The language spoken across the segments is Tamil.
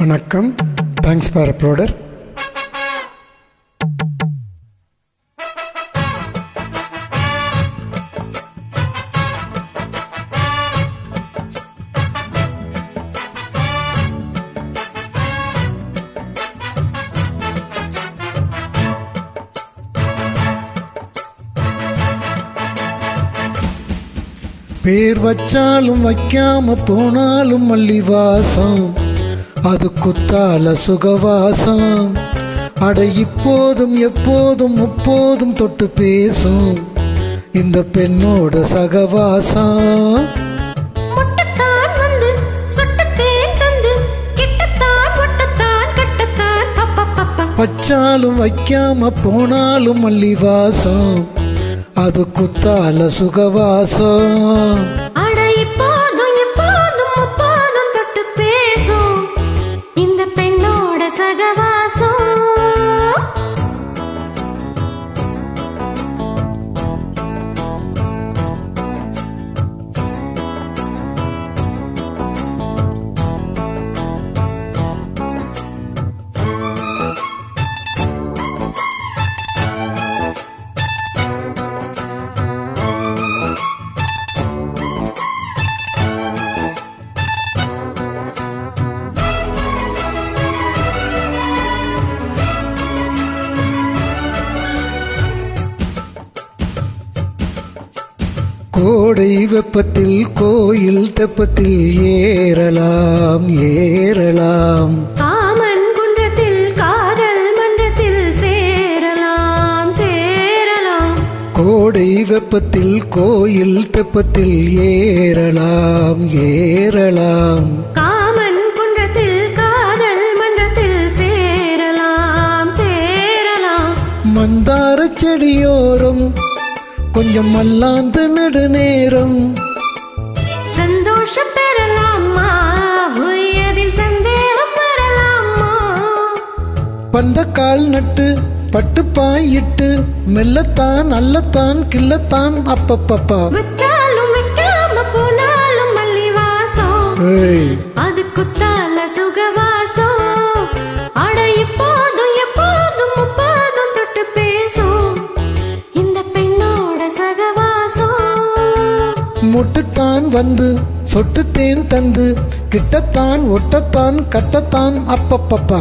வணக்கம். தேங்க்ஸ் ஃபார் அப்ரோடர் பேர் வச்சாலும் வைக்காம போனாலும் மல்லி வாசம் அது குத்தால சுகவாசம். அட இப்போதும் எப்போதும் முப்போதும் தொட்டு பேசும். இந்த பெண்ணோட சகவாசம். வச்சாலும் வைக்காம போனாலும் மல்லிவாசம். அது குத்தால சுகவாசம். அட இப்போதும் வெப்பத்தில் கோயில் தெப்பத்தில் ஏறலாம் ஏறலாம். காமன் குன்றத்தில் காதல் மன்றத்தில் சேரலாம் சேரலாம். கோடை வெப்பத்தில் கோயில் தெப்பத்தில் ஏறலாம் ஏறலாம். கொஞ்சம் மல்லாந்து நெடுநேரம் சந்தோஷம் பெறலாமா? உயரில் சந்தேகம் வரலாமா? பந்த கால் நட்டு பட்டு பாயிட்டு மெல்லத்தான் அல்லத்தான் கில்லத்தான் அப்பப்பப்பா. வச்சாலும் வைக்காம போனாலும் மல்லி வாசம் அது குத்தால சுகவாசம். முட்டுத்தான் வந்து சொட்டுத்தேன் தந்து கிட்டத்தான் ஒட்டத்தான் கட்டத்தான் அப்பப்பப்பா.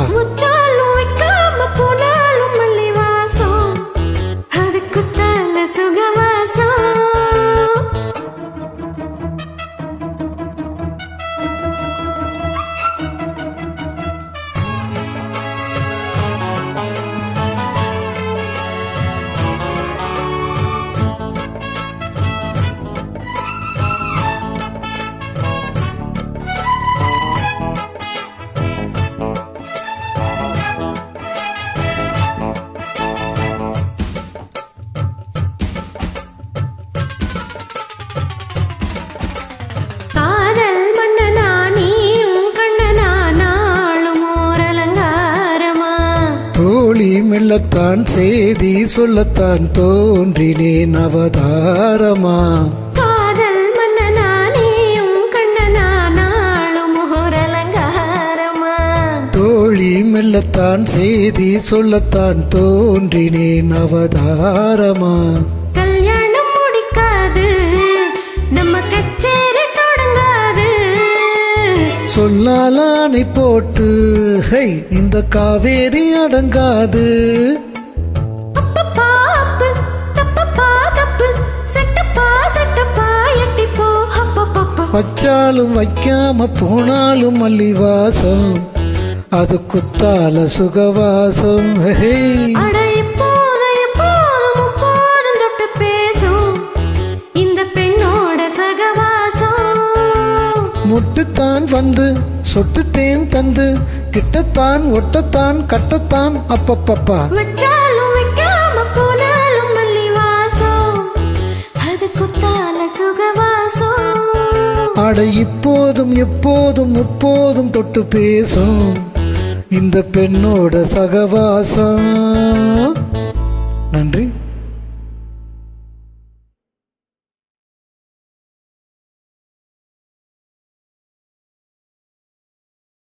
மெல்லத்தான் செய்தி சொல்லத்தான் தோன்றினேன் அவதாரமா. தோழி மெல்லத்தான் செய்தி சொல்லத்தான் தோன்றினேன் அவதாரமா. கல்யாணம் முடிக்காது நம்ம கச்சேரி தொடங்காது. சொல்லாலானை போட்டு ஹை இந்த காவேரி அடங்காது. வச்சாலும் வைக்காம போனாலும் மல்லிவாசம் அது குத்தால சுகவாசம். முட்டுத்தான் வந்து சொட்டுத்தேன் தந்து கிட்டத்தான் ஒட்டத்தான் கட்டத்தான் அப்பப்பப்பா. அட இப்போதும் எப்போதும் முப்போதும் தொட்டு பேசும் இந்த பெண்ணோட சகவாசம். நன்றி.